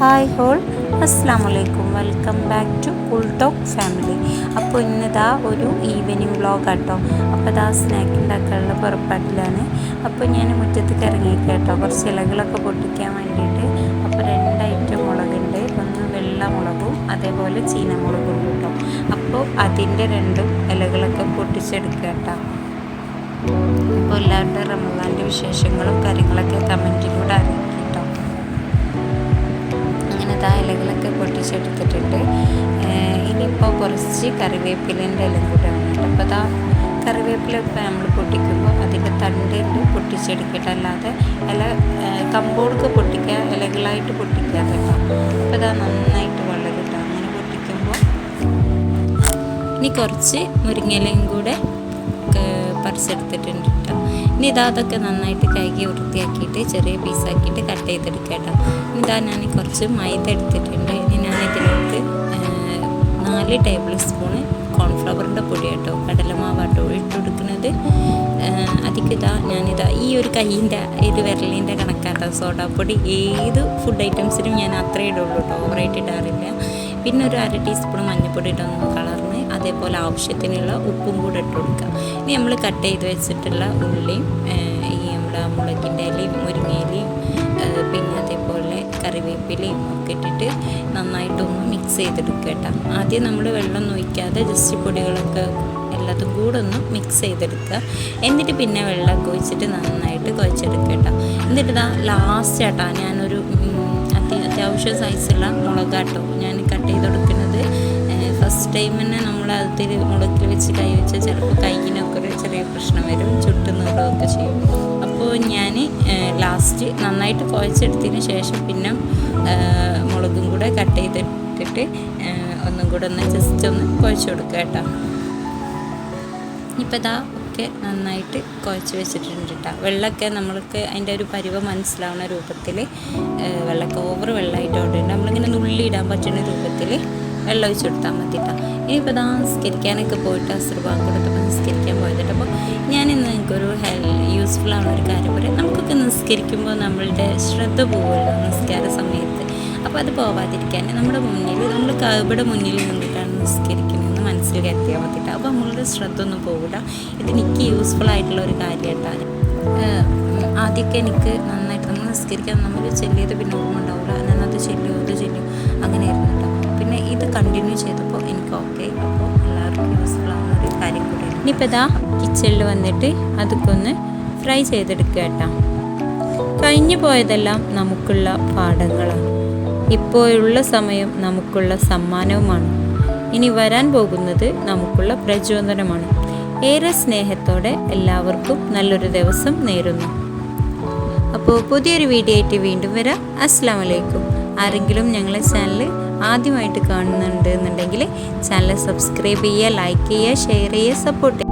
Hi whole അസ്സാമലൈക്കും welcome back to cool talk family. അപ്പോൾ ഇന്നിതാ ഒരു ഈവനിങ് വ്ളോഗ് കേട്ടോ അപ്പോൾ ഇതാ സ്നാക്ക് ഉണ്ടാക്കാനുള്ള പുറപ്പാട്ടിലാണ് അപ്പോൾ ഞാൻ മുറ്റത്തേക്ക് ഇറങ്ങിയേക്ക് കേട്ടോ. കുറച്ച് ഇലകളൊക്കെ പൊട്ടിക്കാൻ വേണ്ടിയിട്ട്. അപ്പോൾ രണ്ട് ഐറ്റം മുളകുണ്ട്. ഒന്ന് വെള്ള മുളകും അതേപോലെ ചീനമുളകും കേട്ടോ. അപ്പോൾ അതിന്റെ രണ്ടും ഇലകളൊക്കെ പൊട്ടിച്ചെടുക്കുക കേട്ടോ. അപ്പോൾ എല്ലാവരുടെ റമദാന്റെ വിശേഷങ്ങളും കാര്യങ്ങളൊക്കെ കമന്റിലൂടെ അങ്ങനെ ഇലകളൊക്കെ പൊട്ടിച്ചെടുത്തിട്ടുണ്ട്. ഇനിയിപ്പോൾ കുറച്ച് കറിവേപ്പിലേന്റെ ഇല കൂടെ ഉണ്ട് അപ്പോൾ അതാ കറിവേപ്പില ഇപ്പോൾ നമ്മൾ പൊട്ടിക്കുമ്പോൾ അതിന്റെ തണ്ടിന്റെ പൊട്ടിച്ചെടുക്കട്ടെ അല്ലാതെ ഇല കമ്പോടൊക്കെ പൊട്ടിക്കുക ഇലകളായിട്ട് പൊട്ടിക്കാതെ അപ്പോൾ ഇതാ നന്നായിട്ട് വളരും കേട്ടോ അങ്ങനെ പൊട്ടിക്കുമ്പോൾ ഇനി കുറച്ച് മുരിങ്ങയിലയും കൂടെ പറിച്ചെടുത്തിട്ടുണ്ട് കേട്ടോ. ഇനി ഇതാ അതൊക്കെ നന്നായിട്ട് കഴുകി വൃത്തിയാക്കിയിട്ട് ചെറിയ പീസാക്കിയിട്ട് കട്ട് ചെയ്തെടുക്കുക കേട്ടോ. ഇതാ ഞാൻ കുറച്ച് മൈദ എടുത്തിട്ടുണ്ട്. ഇനി ഞാൻ ഏഹ്, നാല് ടേബിൾ സ്പൂണ് കോൺഫ്ലവറിന്റെ പൊടി കേട്ടോ കടലമാവാട്ടോ ഇട്ട് കൊടുക്കുന്നത്. അതിക്കിതാ ഞാനിതാ ഈ ഒരു കൈന്റെ ഇത് വിരലിന്റെ കണക്കാട്ടോ സോഡാപ്പൊടി. ഏത് ഫുഡ് ഐറ്റംസിനും ഞാൻ അത്രേ ഇടുള്ളൂ കേട്ടോ ഓവറായിട്ട് ഇടാറില്ല. പിന്നെ ഒരു അര ടീസ്പൂൺ മഞ്ഞൾപ്പൊടി ഇട്ടൊന്ന് കളർന്ന് അതേപോലെ ആവശ്യത്തിനുള്ള ഉപ്പും കൂടെ ഇട്ട് കൊടുക്കുക. ഇനി നമ്മൾ കട്ട് ചെയ്ത് വെച്ചിട്ടുള്ള ഉള്ളിയും ഈ നമ്മുടെ മുളകിന്റെ ഇലയും മുരിങ്ങയിലയും പിന്നെ അതേപോലെ കറിവേപ്പിലയും ഒക്കെ ഇട്ടിട്ട് നന്നായിട്ടൊന്ന് മിക്സ് ചെയ്തെടുക്കുക കേട്ടോ. ആദ്യം നമ്മൾ വെള്ളം ഒഴിക്കാതെ ജസ്റ്റ് പൊടികളൊക്കെ എല്ലാത്തും കൂടെ ഒന്ന് മിക്സ് ചെയ്തെടുക്കുക. എന്നിട്ട് പിന്നെ വെള്ളമൊക്കെ ഒഴിച്ചിട്ട് നന്നായിട്ട് കുഴച്ചെടുക്കുക കേട്ടോ. എന്നിട്ട് ഇതാ ലാസ്റ്റ് ആട്ടാ ഞാനൊരു അത്യാവശ്യം സൈസുള്ള മുളകാട്ടോ ഞാൻ കട്ട് ചെയ്ത് കൊടുക്കുന്നത്. ഫസ്റ്റ് ടൈം തന്നെ നമ്മൾ അതിൽ മുളകിൽ വെച്ച് കൈ വെച്ചാൽ ചിലപ്പോൾ കൈയിനൊക്കെ ഒരു ചെറിയ പ്രശ്നം വരും ചുട്ട് നീറുകയൊക്കെ ചെയ്യും അപ്പോൾ ഞാൻ ലാസ്റ്റ് നന്നായിട്ട് കുഴച്ചെടുത്തതിന് ശേഷം പിന്നെ മുളകും കൂടെ കട്ട് ചെയ്തിട്ടിട്ട് ഒന്നും കൂടെ ഒന്ന് ജസ്റ്റ് ഒന്ന് കുഴച്ച് കൊടുക്കുക കേട്ടോ. ഇപ്പം ഇതാ ഒക്കെ നന്നായിട്ട് കുഴച്ച് വെച്ചിട്ടുണ്ട് കേട്ടോ. വെള്ളമൊക്കെ നമ്മൾക്ക് അതിന്റെ ഒരു പരുവം മനസ്സിലാവുന്ന രൂപത്തിൽ വെള്ളമൊക്കെ ഓവർ വെള്ളമായിട്ട് ഓടുന്നുണ്ട് നമ്മളിങ്ങനെ നുള്ളിയിടാൻ പറ്റുന്ന രൂപത്തിൽ വെള്ളം ഒഴിച്ച് കൊടുത്താൽ മതി കേട്ടോ ഇനിയിപ്പോൾ ഇതാ നിസ്കരിക്കാനൊക്കെ പോയിട്ട് അസുഖം കൊടുത്തപ്പോൾ നിസ്കരിക്കാൻ പോയതിട്ട് അപ്പോൾ ഞാനിന്ന് എനിക്കൊരു ഹെൽ യൂസ്ഫുൾ ആണ് ഒരു കാര്യം പറയാം. നമുക്കൊക്കെ നിസ്കരിക്കുമ്പോൾ നമ്മളുടെ ശ്രദ്ധ പോകുമല്ലോ നിസ്കാര സമയത്ത്. അപ്പോൾ അത് പോവാതിരിക്കാൻ നമ്മുടെ മുന്നിൽ നമ്മൾ കവിടെ മുന്നിൽ നിന്നിട്ടാണ് നിസ്കരിക്കുന്നതെന്ന് മനസ്സിൽ കരുത്തിയാൽ മതിട്ട് അപ്പോൾ നമ്മളുടെ ശ്രദ്ധ ഒന്നും പോകില്ല ഇത് എനിക്ക് യൂസ്ഫുൾ ആയിട്ടുള്ള ഒരു കാര്യമായിട്ടാണ് ആദ്യമൊക്കെ എനിക്ക് നന്നായിട്ട് നമ്മൾ നിസ്കരിക്കാൻ നമ്മൾ ചെല്ലിയത് പിന്നെ ഇനിയിപ്പോൾ ഇതാ കിച്ചണിൽ വന്നിട്ട് അതൊക്കെ ഒന്ന് ഫ്രൈ ചെയ്തെടുക്കുക കേട്ടോ. കഴിഞ്ഞു പോയതെല്ലാം നമുക്കുള്ള പാഠങ്ങളാണ്. ഇപ്പോഴുള്ള സമയം നമുക്കുള്ള സമ്മാനവുമാണ്. ഇനി വരാൻ പോകുന്നത് നമുക്കുള്ള പ്രചോദനമാണ്. ഏറെ സ്നേഹത്തോടെ എല്ലാവർക്കും നല്ലൊരു ദിവസം നേരുന്നു. അപ്പോൾ പുതിയൊരു വീഡിയോ ആയിട്ട് വീണ്ടും വരാം. അസ്സാം വലൈക്കും ആരെങ്കിലും ഞങ്ങളെ ചാനൽ ആദ്യമായിട്ട് കാണുന്നുണ്ട് എന്നുണ്ടെങ്കിൽ ചാനൽ സബ്സ്ക്രൈബ് ചെയ്യുക ലൈക്ക് ചെയ്യുക ഷെയർ ചെയ്യുക. സപ്പോർട്ട്